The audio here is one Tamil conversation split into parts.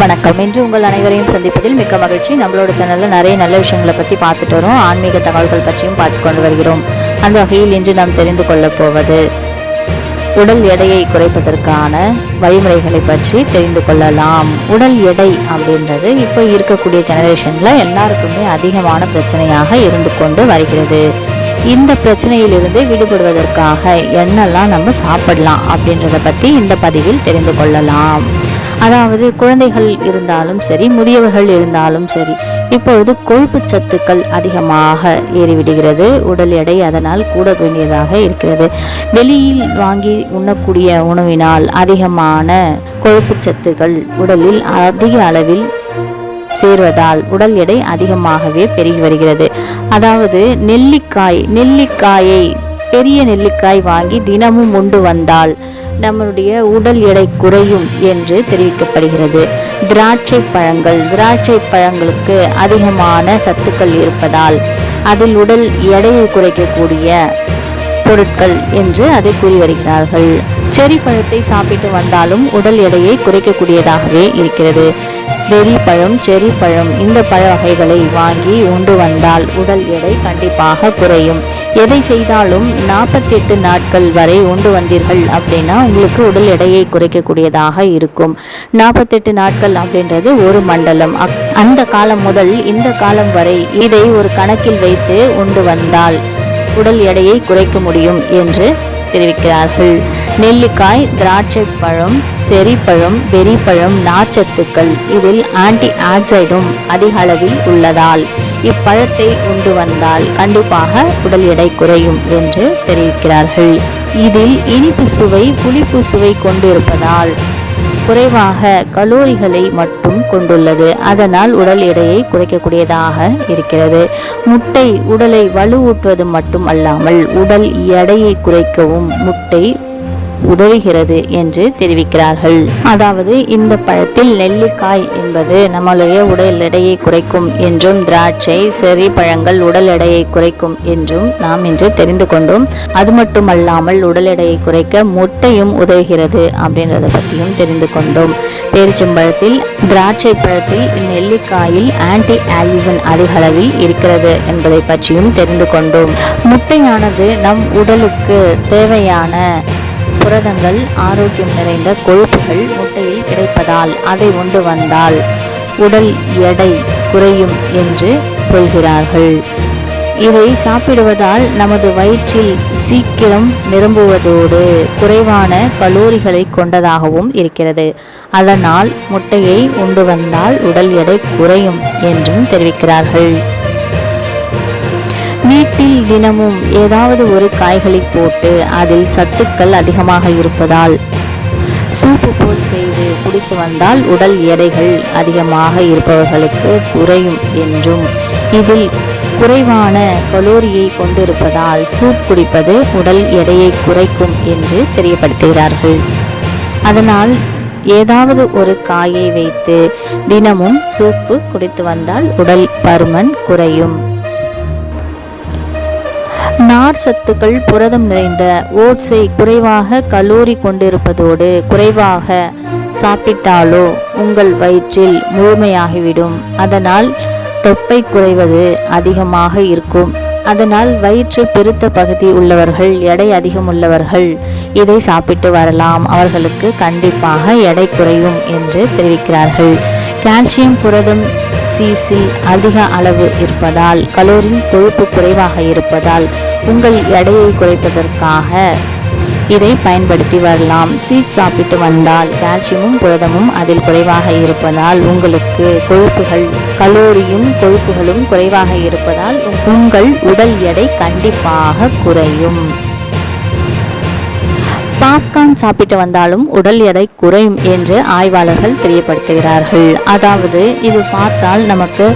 வணக்கம். இன்று உங்கள் அனைவரையும் சந்திப்பதில் மிக்க மகிழ்ச்சி. நம்மளோட சேனலில் நிறைய நல்ல விஷயங்களை பற்றி பார்த்துட்டு வரோம். ஆன்மீக தகவல்கள் பற்றியும் பார்த்து கொண்டு வருகிறோம். அந்த வகையில் இன்று நாம் தெரிந்து கொள்ளப் போவது உடல் எடையை குறைப்பதற்கான வழிமுறைகளை பற்றி தெரிந்து கொள்ளலாம். உடல் எடை அப்படின்றது இப்போ இருக்கக்கூடிய ஜெனரேஷனில் எல்லாருக்குமே அதிகமான பிரச்சனையாக இருந்து கொண்டு வருகிறது. இந்த பிரச்சனையிலிருந்து விடுபடுவதற்காக என்னெல்லாம் நம்ம சாப்பிடலாம் அப்படின்றத பற்றி இந்த பதிவில் தெரிந்து கொள்ளலாம். அதாவது குழந்தைகள் இருந்தாலும் சரி முதியவர்கள் இருந்தாலும் சரி இப்பொழுது கொழுப்பு சத்துக்கள் அதிகமாக ஏறிவிடுகிறது. உடல் எடை அதனால் கூட வேண்டியதாக இருக்கிறது. வெளியில் வாங்கி உண்ணக்கூடிய உணவினால் அதிகமான கொழுப்பு சத்துக்கள் உடலில் அதிக அளவில் சேர்வதால் உடல் எடை அதிகமாகவே பெருகி வருகிறது. அதாவது நெல்லிக்காய் நெல்லிக்காயை பெரிய நெல்லிக்காய் வாங்கி தினமும் உண்டு வந்தால் நம்மளுடைய உடல் எடை குறையும் என்று தெரிவிக்கப்படுகிறது. திராட்சை பழங்கள் திராட்சை பழங்களுக்கு அதிகமான சத்துக்கள் இருப்பதால் அதில் உடல் எடையை குறைக்கக்கூடிய பொருட்கள் என்று அதை கூறி வருகிறார்கள். செரி பழத்தை சாப்பிட்டு வந்தாலும் உடல் எடையை குறைக்கக்கூடியதாகவே இருக்கிறது. பெரி பழம் செரி பழம் இந்த பழ வகைகளை வாங்கி உண்டு வந்தால் உடல் எடை கண்டிப்பாக குறையும். எதை செய்தாலும் நாற்பத்தெட்டு நாட்கள் வரை உண்டு வந்தீர்கள் அப்படின்னா உங்களுக்கு உடல் எடையை குறைக்கக்கூடியதாக இருக்கும். நாற்பத்தெட்டு நாட்கள் அப்படின்றது ஒரு மண்டலம். அந்த காலம் முதல் இந்த காலம் வரை இதை ஒரு கணக்கில் வைத்து உண்டு வந்தால் உடல் எடையை குறைக்க முடியும் என்று தெரிவிக்கிறார்கள். நெல்லிக்காய் திராட்சை பழம் செரிப்பழம் வெறிப்பழம் நார்ச்சத்துக்கள். இதில் ஆன்டி ஆக்சைடும் அதிக அளவில் உள்ளதால் இப்பழத்தை உண்டு வந்தால் கண்டிப்பாக உடல் எடை குறையும் என்று தெரிவிக்கிறார்கள். இதில் இனிப்பு சுவை புளிப்பு சுவை கொண்டிருப்பதால் குறைவாக கலோரிகளை மட்டும் கொண்டுள்ளது. அதனால் உடல் எடையை குறைக்கக்கூடியதாக இருக்கிறது. முட்டை உடலை வலுவூட்டுவது மட்டும் அல்லாமல் உடல் எடையை குறைக்கவும் முட்டை உதவுகிறது என்று தெரிவிக்கிறார்கள். அதாவது இந்த பழத்தில் நெல்லிக்காய் என்பது நம்மளுடைய உடல் எடையை குறைக்கும் என்றும் திராட்சை செரி பழங்கள் உடல் எடையை குறைக்கும் என்றும் நாம் இன்று தெரிந்து கொண்டோம். அது மட்டுமல்லாமல் உடல் எடையை குறைக்க முட்டையும் உதவுகிறது அப்படின்றத பற்றியும் தெரிந்து கொண்டோம். பேரிச்சம்பழத்தில் திராட்சை பழத்தில் நெல்லிக்காயில் ஆன்டி ஆக்சிஜன் அதிக அளவில் இருக்கிறது என்பதை பற்றியும் தெரிந்து கொண்டோம். முட்டையானது நம் உடலுக்கு தேவையான புரதங்கள் ஆரோக்கியம் நிறைந்த கொழுப்புகள் முட்டையில் கிடைப்பதால் அதை உண்டு வந்தால் உடல் எடை குறையும் என்று சொல்கிறார்கள். இதை சாப்பிடுவதால் நமது வயிற்றில் சீக்கிரம் நிரம்புவதோடு குறைவான கலோரிகளை கொண்டதாகவும் இருக்கிறது. அதனால் முட்டையை உண்டு வந்தால் உடல் எடை குறையும் என்றும் தெரிவிக்கிறார்கள். வீட்டில் தினமும் ஏதாவது ஒரு காய்களை போட்டு அதில் சத்துக்கள் அதிகமாக இருப்பதால் சூப்பு போல் செய்து குடித்து வந்தால் உடல் எடைகள் அதிகமாக இருப்பவர்களுக்கு குறையும் என்றும் இதில் குறைவான கலோரியை கொண்டிருப்பதால் சூப் குடிப்பது உடல் எடையை குறைக்கும் என்று தெரியப்படுத்துகிறார்கள். அதனால் ஏதாவது ஒரு காயை வைத்து தினமும் சூப்பு குடித்து வந்தால் உடல் பருமன் குறையும். நார் சத்துக்கள் புரதம் நிறைந்த ஓட்ஸை குறைவாக கலோரி கொண்டிருப்பதோடு குறைவாக சாப்பிட்டாலோ உங்கள் வயிற்றில் முழுமையாகிவிடும். அதனால் தொப்பை குறைவது அதிகமாக இருக்கும். அதனால் வயிற்று பெருத்த பகுதி உள்ளவர்கள் எடை அதிகம் உள்ளவர்கள் இதை சாப்பிட்டு வரலாம். அவர்களுக்கு கண்டிப்பாக எடை குறையும் என்று தெரிவிக்கிறார்கள். கால்சியம் புரதம் சீஸில் அதிக அளவு இருப்பதால் கலோரின் கொழுப்பு குறைவாக இருப்பதால் உங்கள் எடையை குறைப்பதற்காக இதை பயன்படுத்தி வரலாம். சீஸ் சாப்பிட்டு வந்தால் கால்சியமும் புரதமும் அதில் குறைவாக இருப்பதால் உங்களுக்கு கொழுப்புகள் கலோரியும் கொழுப்புகளும் குறைவாக இருப்பதால் உங்கள் உடல் எடை கண்டிப்பாக குறையும். பாப்கார்ன் சாப்பிட்டு வந்தாலும் உடல் எடை குறையும் என்று ஆய்வாளர்கள் தெரியப்படுத்துகிறார்கள். அதாவது இது பார்த்தால் நமக்கு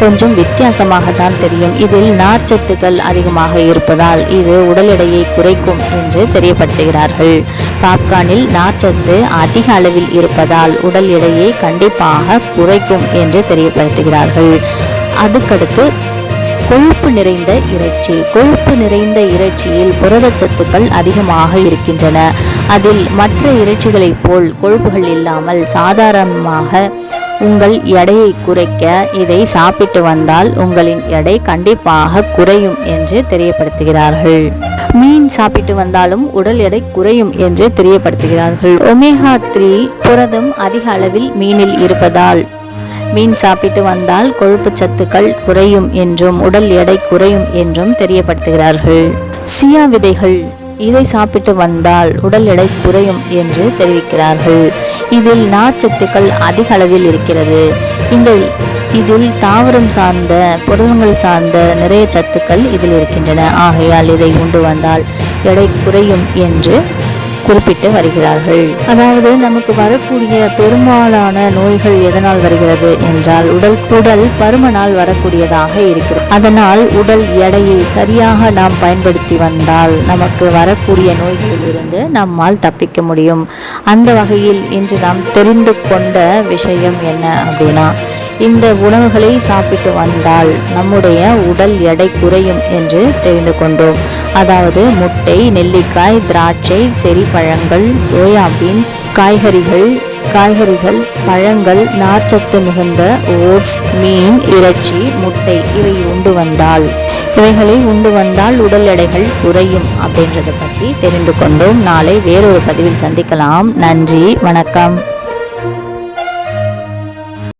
கொஞ்சம் வித்தியாசமாக தான் தெரியும். இதில் நார்ச்சத்துக்கள் அதிகமாக இருப்பதால் இது உடல் எடையை குறைக்கும் என்று தெரியப்படுத்துகிறார்கள். பாப்கார்னில் நார்ச்சத்து அதிக அளவில் இருப்பதால் உடல் எடையை கண்டிப்பாக குறைக்கும் என்று தெரியப்படுத்துகிறார்கள். அதுக்கடுத்து கொழுப்பு நிறைந்த இறைச்சி. கொழுப்பு நிறைந்த இறைச்சியில் புரதச்சத்துக்கள் அதிகமாக இருக்கின்றன. அதில் மற்ற இறைச்சிகளைப் போல் கொழுப்புகள் இல்லாமல் சாதாரணமாக உங்கள் எடையை குறைக்க இதை சாப்பிட்டு வந்தால் உங்களின் எடை கண்டிப்பாக குறையும் என்று தெரியப்படுத்துகிறார்கள். மீன் சாப்பிட்டு வந்தாலும் உடல் எடை குறையும் என்று தெரியப்படுத்துகிறார்கள். ஒமேகா த்ரீ புரதம் அதிக அளவில் மீனில் இருப்பதால் மீன் சாப்பிட்டு வந்தால் கொழுப்பு சத்துக்கள் குறையும் என்றும் உடல் எடை குறையும் என்றும் தெரியப்படுத்துகிறார்கள். சியா விதைகள் இதை சாப்பிட்டு வந்தால் உடல் எடை குறையும் என்று தெரிவிக்கிறார்கள். இதில் நார்ச்சத்துக்கள் அதிக அளவில் இருக்கிறது. இந்த இதில் தாவரம் சார்ந்த புரதங்கள் சார்ந்த நிறைய சத்துக்கள் இதில் இருக்கின்றன. ஆகையால் இதை உண்டு வந்தால் எடை குறையும் என்று குறிப்பிட்டு வருகிறார்கள். அதாவது நமக்கு வரக்கூடிய பெரும்பாலான நோய்கள் எதனால் வருகிறது என்றால் உடல் குடல் பருமனால் வரக்கூடியதாக இருக்கிறது. அதனால் உடல் எடையை சரியாக நாம் பயன்படுத்தி வந்தால் நமக்கு வரக்கூடிய நோய்களிலிருந்து நம்மால் தப்பிக்க முடியும். அந்த வகையில் இன்று நாம் தெரிந்து கொண்ட விஷயம் என்ன அப்படின்னா இந்த உணவுகளை சாப்பிட்டு வந்தால் நம்முடைய உடல் எடை குறையும் என்று தெரிந்து கொண்டோம். அதாவது முட்டை நெல்லிக்காய் திராட்சை செரி பழங்கள் சோயா பீன்ஸ் காய்கறிகள் காய்கறிகள் பழங்கள் நார்ச்சத்து மிகுந்த ஓட்ஸ் மீன் இறைச்சி முட்டை இவை உண்டு வந்தால். இவைகளை உண்டு வந்தால் உடல் எடைகள் குறையும் அப்படின்றத பற்றி தெரிந்து கொண்டோம். நாளை வேறொரு பதிவில் சந்திக்கலாம். நன்றி வணக்கம்.